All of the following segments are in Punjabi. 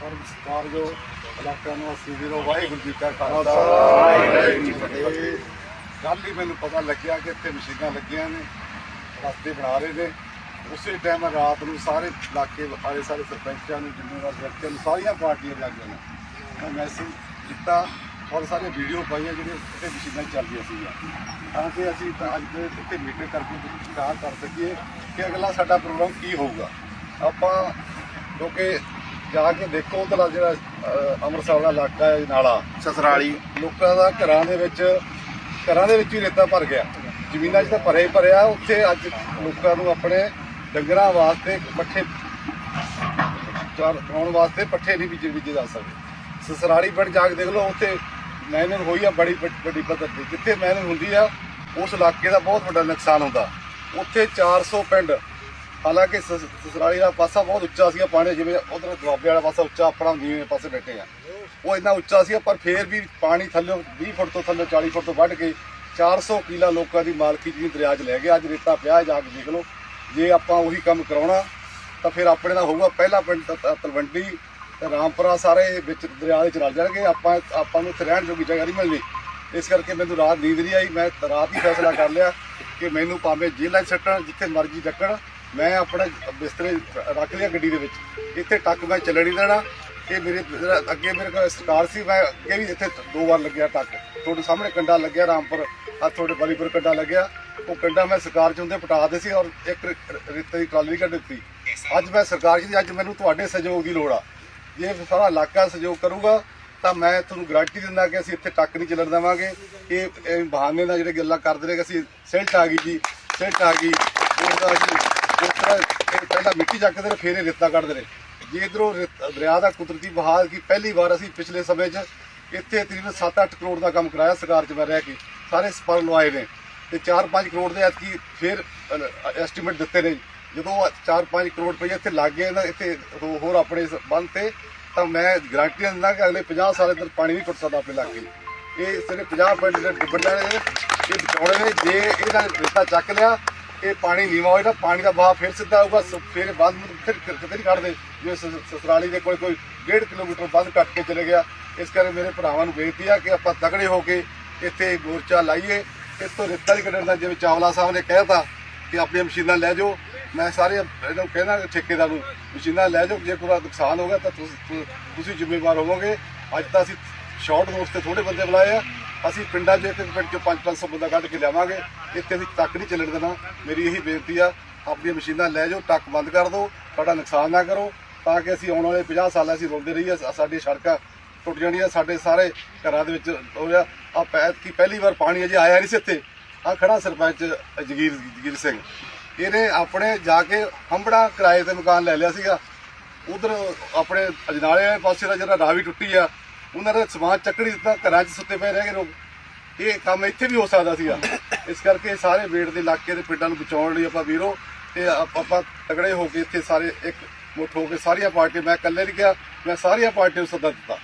ਪਰਮ ਸਤਿਕਾਰਯੋਗ ਇਲਾਕਾ ਨਿਵਾਸੀ ਵੀਰੋ ਵਾਹਿਗੁਰੂ ਜੀ ਕਾ ਖਾਲਸਾ। ਵਾਹਿਗੁਰੂ ਜੀ ਕੀ ਫਤਿਹ। ਕੱਲ ਹੀ ਮੈਨੂੰ ਪਤਾ ਲੱਗਿਆ ਕਿ ਇੱਥੇ ਮਸ਼ੀਨਾਂ ਲੱਗੀਆਂ ਨੇ ਰਸਤੇ ਬਣਾ ਰਹੇ ਨੇ। ਉਸੇ ਟਾਈਮ ਰਾਤ ਨੂੰ ਸਾਰੇ ਇਲਾਕੇ ਵਾਲੇ ਸਾਰੇ ਸਰਪੰਚਾਂ ਨੂੰ ਜ਼ਿੰਮੇਵਾਰ ਵਿਅਕਤੀਆਂ ਨੂੰ ਸਾਰੀਆਂ ਪਾਰਟੀਆਂ ਆਗੂਆਂ ਨੂੰ। ਮੈਂ ਮੈਸੇਜ ਕੀਤਾ ਔਰ ਸਾਰੇ ਵੀਡੀਓ ਪਾਈਆਂ ਜਿਹੜੇ ਇੱਥੇ ਮਸ਼ੀਨਾਂ ਚੱਲਦੀਆਂ ਸੀਗੀਆਂ। ਤਾਂ ਕਿ ਅਸੀਂ ਤਾਂ ਅੱਜ ਦੇ ਇੱਥੇ ਮੀਟਿੰਗ ਕਰਕੇ ਵਿਚਾਰ ਕਰ ਸਕੀਏ ਕਿ ਅਗਲਾ ਸਾਡਾ ਪ੍ਰੋਗਰਾਮ ਕੀ ਹੋਊਗਾ। ਆਪਾਂ ਕਿਉਂਕਿ ਜਾ ਕੇ ਦੇਖੋ ਉਧਰ ਜਿਹੜਾ ਅੰਮ੍ਰਿਤਸਰ ਦਾ ਇਲਾਕਾ ਹੈ ਨਾਲਾ। ਸਸਰਾਲੀ। ਲੋਕਾਂ ਦਾ ਘਰਾਂ ਦੇ ਵਿੱਚ ਘਰਾਂ ਦੇ ਵਿੱਚ ਹੀ ਰੇਤਾ ਭਰ ਗਿਆ। ਜ਼ਮੀਨਾਂ 'ਚ ਤਾਂ ਭਰੇ ਹੀ ਭਰਿਆ। ਉੱਥੇ ਅੱਜ ਲੋਕਾਂ ਨੂੰ ਆਪਣੇ ਡੰਗਰਾਂ ਵਾਸਤੇ ਪੱਠੇ ਚਾਰ ਪਾਉਣ ਵਾਸਤੇ ਪੱਠੇ ਨਹੀਂ ਬੀਜੇ ਬੀਜੇ ਜਾ ਸਕਦੇ। ਸਸਰਾਲੀ ਪਿੰਡ ਜਾ ਕੇ ਦੇਖ ਲਓ ਉੱਥੇ ਮਿਹਨਤ ਹੋਈ ਆ ਬੜੀ ਵੱਡ- ਪੱਧਰ ਤੇ। ਜਿੱਥੇ ਮਿਹਨਤ ਹੁੰਦੀ ਆ ਉਸ ਇਲਾਕੇ ਦਾ ਬਹੁਤ ਵੱਡਾ ਨੁਕਸਾਨ ਹੁੰਦਾ। ਉੱਥੇ 400 ਪਿੰਡ ਹਾਲਾਂਕਿ ਸਸ- ਸਸਰਾਲੀ ਦਾ ਪਾਸਾ ਬਹੁਤ ਉੱਚਾ ਸੀਗਾ ਪਾਣੀ ਜਿਵੇਂ ਉਧਰ ਦੁਆਬੇ ਵਾਲਾ ਪਾਸਾ ਉੱਚਾ ਆਪਣਾ ਨੀਵੇਂ ਪਾਸੇ ਬੈਠੇ ਆ। ਉਹ ਇੰਨਾ ਉੱਚਾ ਸੀਗਾ ਪਰ ਫੇਰ ਵੀ ਪਾਣੀ ਥੱਲੇ 20 ਫੁੱਟ ਤੋਂ ਥੱਲੇ 40 ਫੁੱਟ ਤੋਂ ਵੱਢ ਕੇ 400 ਕਿਲਾ ਲੋਕਾਂ ਦੀ ਮਾਲਕੀ ਜਿਹੜੀ ਦਰਿਆ 'ਚ ਲੈ ਗਿਆ। ਅੱਜ ਰੇਤਾ ਪਿਆ ਹੈ, ਜਾ ਕੇ ਦੇਖ ਲਓ। ਜੇ ਆਪਾਂ ਉਹੀ ਕੰਮ ਕਰਾਉਣਾ ਤਾਂ ਫਿਰ ਆਪਣੇ ਦਾ ਹੋਊਗਾ ਪਹਿਲਾ ਪਿੰਡ ਤ- ਤ- ਤਲਵੰਡੀ ਤੇ ਰਾਮਪੁਰਾ ਸਾਰੇ ਵਿੱਚ ਦਰਿਆ ਦੇ ਚ ਰਲ ਜਾਣਗੇ। ਆਪਾਂ ਆਪਾਂ ਨੂੰ ਇੱਥੇ ਰਹਿਣ ਜੋਗੀ ਜਗ੍ਹਾ ਨਹੀਂ ਮਿਲਣੀ। ਇਸ ਕਰਕੇ ਮੈਨੂੰ ਰਾਤ ਨੀਂਦ ਨਹੀਂ ਆਈ। ਮੈਂ ਰਾਤ ਹੀ ਫੈਸਲਾ ਕਰ ਲਿਆ ਕਿ ਮੈਨੂੰ ਭਾਵੇਂ ਜੇਲ੍ਹਾਂ 'ਚ ਸੱਟਣ ਜਿੱਥੇ ਮਰਜ਼ੀ ਡੱਕਣ। ਮੈਂ ਆਪਣਾ ਬਿਸਤਰੇ ਰੱਖ ਲਿਆ ਗੱਡੀ ਦੇ ਵਿੱਚ। ਇੱਥੇ ਟੱਕ ਮੈਂ ਚੱਲਣ ਨਹੀਂ ਦੇਣਾ। ਇਹ ਮੇਰੇ ਅੱਗੇ ਮੇਰੇ ਕੋਲ ਸਰਕਾਰ ਸੀ, ਮੈਂ ਅੱਗੇ ਵੀ ਇੱਥੇ ਦੋ ਵਾਰ ਲੱਗਿਆ ਟੱਕ। ਤੁਹਾਡੇ ਸਾਹਮਣੇ ਕੰਡਾ ਲੱਗਿਆ, ਰਾਮਪੁਰ ਆ ਤੁਹਾਡੇ ਬਲੀਪੁਰ ਕੰਡਾ ਲੱਗਿਆ। ਉਹ ਕੰਡਾ ਮੈਂ ਸਰਕਾਰ ਚ ਹੁੰਦੇ ਪਟਾਦੇ ਸੀ ਔਰ ਇੱਕ ਰੇਤੇ ਦੀ ਟਰਾਲੀ ਕੱਢ ਦਿੱਤੀ। ਅੱਜ ਮੈਂ ਸਰਕਾਰ ਚ ਦੀ, ਅੱਜ ਮੈਨੂੰ ਤੁਹਾਡੇ ਸਹਿਯੋਗ ਦੀ ਲੋੜ ਆ। ਜੇ ਸਾਰਾ ਇਲਾਕਾ ਸਹਿਯੋਗ ਕਰੂਗਾ, ਤਾਂ ਮੈਂ ਤੁਹਾਨੂੰ ਗਾਰੰਟੀ ਦਿੰਦਾ ਕਿ ਅਸੀਂ ਇੱਥੇ ਟੱਕ ਨਹੀਂ ਚੱਲਣ ਦੇਵਾਂਗੇ। ਇਹ ਬਹਾਨੇ ਨਾਲ ਜਿਹੜੇ ਗੱਲਾਂ ਕਰਦੇ ਨੇ ਕਿ ਅਸੀਂ ਸਿਲਟ ਆ ਗਈ ਜੀ ਸਿਲਟ ਆ ਗਈ। ਉਹਦਾ ਅਸੀਂ ਪਹਿਲਾਂ ਮਿੱਟੀ ਚੱਕਦੇ ਨੇ ਫੇਰ ਇਹ ਰੇਤਾ ਕੱਢਦੇ ਨੇ। ਜੇ ਇਧਰੋਂ ਦਰਿਆ ਦਾ ਕੁਦਰਤੀ ਬਹਾਵ ਕੀ ਪਹਿਲੀ ਵਾਰ ਅਸੀਂ ਪਿਛਲੇ ਸਮੇਂ 'ਚ ਇੱਥੇ ਤਕਰੀਬਨ 7-8 ਕਰੋੜ ਦਾ ਕੰਮ ਕਰਾਇਆ ਸਰਕਾਰ 'ਚ ਮੈਂ ਰਹਿ ਕੇ। ਸਾਰੇ ਸਪਰ ਲਵਾਏ ਨੇ ਤੇ 4-5 ਕਰੋੜ ਦੇ ਐਤਕੀ ਫਿਰ ਐਸਟੀਮੇਟ ਦਿੱਤੇ ਨੇ। ਜਦੋਂ 4-5 ਕਰੋੜ ਰੁਪਏ ਇੱਥੇ ਲੱਗ ਗਏ ਨਾ, ਇੱਥੇ ਹੋਰ ਆਪਣੇ ਇਸ ਬੰਦ ਤੇ, ਤਾਂ ਮੈਂ ਗਾਰੰਟੀ ਦਿੰਦਾ ਕਿ ਅਗਲੇ 50 ਸਾਲ ਇੱਧਰ ਪਾਣੀ ਨਹੀਂ ਟੁੱਟ ਸਕਦਾ ਆਪਣੇ ਇਲਾਕੇ ਇਹ ਜਿਹੜੇ 50 ਪਿੰਡ ਜਿਹੜੇ ਡੁੱਬਣ ਵਾਲੇ ਨੇ, ਇਹ ਬਚਾਉਣੇ ਨੇ। ਜੇ ਇਹਨਾਂ ਨੇ ਰੇਤਾ ਚੱਕ ਲਿਆ ਇਹ ਪਾਣੀ ਨੀਵਾ ਹੋਏਗਾ ਪਾਣੀ ਦਾ ਵਹਾਅ ਫਿਰ ਸਿੱਧਾ ਆਊਗਾ, ਸ- ਫਿਰ ਬੰਦ ਫਿਰ ਕਿਤੇ ਨਹੀਂ ਕੱਢਦੇ ਜਿਵੇਂ ਸ- ਸਸਰਾਲੀ ਦੇ ਕੋਲ ਕੋਈ 1.5 ਕਿਲੋਮੀਟਰ ਬੰਦ ਕੱਟ ਕੇ ਚਲੇ ਗਿਆ। ਇਸ ਕਰਕੇ ਮੇਰੇ ਭਰਾਵਾਂ ਨੂੰ ਬੇਨਤੀ ਆ ਕਿ ਆਪਾਂ ਤਗੜੇ ਹੋ ਕੇ ਇੱਥੇ ਮੋਰਚਾ ਲਾਈਏ। ਇਸ ਤੋਂ ਰੇਤਾ ਨਹੀਂ ਕੱਢਣ ਦਾ, ਜਿਵੇਂ ਚਾਵਲਾ ਸਾਹਿਬ ਨੇ ਕਹਿਤਾ ਕਿ ਆਪਣੀਆਂ ਮਸ਼ੀਨਾਂ ਲੈ ਜਾਓ। ਮੈਂ ਸਾਰੇ ਇਹਨਾਂ ਨੂੰ ਕਹਿਣਾ ਠੇਕੇਦਾਰ ਨੂੰ, ਮਸ਼ੀਨਾਂ ਲੈ ਜਾਓ, ਜੇ ਕੋਈ ਨੁਕਸਾਨ ਹੋ ਗਿਆ ਤਾਂ ਤੁਸੀਂ ਤੁਸੀਂ ਜ਼ਿੰਮੇਵਾਰ ਹੋਵੋਗੇ। ਅੱਜ ਤਾਂ ਅਸੀਂ ਸ਼ਾਰਟ ਨੋਟਸ ਤੇ ਥੋੜੇ ਬੰਦੇ ਬੁਲਾਏ ਆ। ਅਸੀਂ ਪਿੰਡਾਂ 'ਚ ਇੱਕ ਇੱਕ ਪਿੰਡ 'ਚ 5-500 ਬੰਦਾ ਕੱਢ ਕੇ ਲਿਆਵਾਂਗੇ। ਇੱਥੇ ਅਸੀਂ ਟੱਕ ਨਹੀਂ ਚੱਲਣ ਦੇਣਾ। ਮੇਰੀ ਇਹੀ ਬੇਨਤੀ ਆ, ਆਪਣੀਆਂ ਮਸ਼ੀਨਾਂ ਲੈ ਜਾਓ ਟੱਕ ਬੰਦ ਕਰ ਦਿਓ ਸਾਡਾ ਨੁਕਸਾਨ ਨਾ ਕਰੋ, ਤਾਂ ਕਿ ਅਸੀਂ ਆਉਣ ਵਾਲੇ 50 ਸਾਲਾਂ ਅਸੀਂ ਰੋਲਦੇ ਰਹੀਏ, ਸਾ- ਸਾਡੀਆਂ ਸੜਕਾਂ ਟੁੱਟ ਜਾਣੀਆਂ, ਸਾਡੇ ਸਾਰੇ ਘਰਾਂ ਦੇ ਵਿੱਚ ਹੋ ਹੋਇਆ ਆ ਪੈਤ ਕੀ ਪਹਿਲੀ ਵਾਰ ਪਾਣੀ ਅਜੇ ਆਇਆ ਨਹੀਂ ਸੀ ਇੱਥੇ। ਆ ਖੜਾ ਸਰਪੰਚ ਜਗੀਰ ਜਗੀਰ ਸਿੰਘ। ਇਹਨੇ ਆਪਣੇ ਜਾ ਕੇ ਹੰਬੜਾ ਕਿਰਾਏ ਤੇ ਮਕਾਨ ਲੈ ਲਿਆ ਸੀਗਾ। ਉਧਰ ਆਪਣੇ ਅਜਨਾਲੇ ਵਾਲੇ ਪਾਸੇ ਦਾ ਜਿਹੜਾ ਰਾਵੀ ਟੁੱਟੀ ਆ ਉਹਨਾਂ ਦਾ ਸਮਾਨ ਚੱਕੜੀ ਦਿੱਤਾ, ਘਰਾਂ 'ਚ ਸੁੱਤੇ ਪਏ ਰਹਿ ਗਏ ਲੋਕ। ਇਹ ਕੰਮ ਇੱਥੇ ਵੀ ਹੋ ਸਕਦਾ ਸੀਗਾ। ਇਸ ਕਰਕੇ ਸਾਰੇ ਵੇੜ ਦੇ ਇਲਾਕੇ ਦੇ ਪਿੰਡਾਂ ਨੂੰ ਬਚਾਉਣ ਲਈ ਆਪਾਂ ਵੀਰੋ, ਤੇ ਆਪ- ਆਪਾਂ ਤਗੜੇ ਹੋ ਕੇ ਇੱਥੇ ਸਾਰੇ ਇੱਕ ਮੁੱਠ ਹੋ ਕੇ ਸਾਰੀਆਂ ਪਾਰਟੀਆਂ, ਮੈਂ ਇਕੱਲੇ ਨਹੀਂ ਕਿਹਾ ਮੈਂ ਸਾਰੀਆਂ ਪਾਰਟੀਆਂ ਨੂੰ ਸੱਦਾ ਦਿੱਤਾ।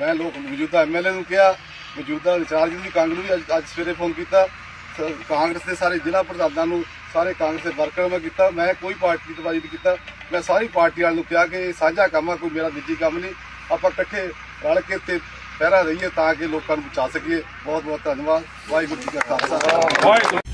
ਮੈਂ ਲੋਕ ਮੌਜੂਦਾ ਐਮਐਲਏ ਨੂੰ ਕਿਹਾ, ਮੌਜੂਦਾ ਇੰਚਾਰਜ ਨੂੰ ਵੀ, ਕਾਂਗਰਸ ਨੂੰ ਵੀ ਅੱਜ- ਸਵੇਰੇ ਫੋਨ ਕੀਤਾ। ਸ- ਕਾਂਗਰਸ ਦੇ ਸਾਰੇ ਜ਼ਿਲ੍ਹਾ ਪ੍ਰਧਾਨਾਂ ਨੂੰ, ਸਾਰੇ ਕਾਂਗਰਸ ਦੇ ਵਰਕਰਾਂ ਨੂੰ ਮੈਂ ਕੀਤਾ। ਮੈਂ ਕੋਈ ਪਾਰਟੀ ਦੀ ਬਾਜੀ ਨਹੀਂ ਕੀਤਾ। ਮੈਂ ਸਾਰੀ ਪਾਰਟੀ ਵਾਲਿਆਂ ਨੂੰ ਕਿਹਾ ਕਿ ਇਹ ਸਾਂਝਾ ਕੰਮ ਆ, ਕੋਈ ਮੇਰਾ ਨਿੱਜੀ ਕੰਮ ਨਹੀਂ। ਆਪਾਂ ਇਕੱਠੇ ਰਲ ਕੇ ਤੇ ਪਹਿਰਾ ਰਹੀਏ ਤਾਂ ਕਿ ਲੋਕਾਂ ਨੂੰ ਬਚਾ ਸਕੀਏ। ਬਹੁਤ ਬਹੁਤ ਧੰਨਵਾਦ। ਵਾਹਿਗੁਰੂ ਜੀ ਕਾ ਖਾਲਸਾ। ਵਾਹਿਗੁਰੂ।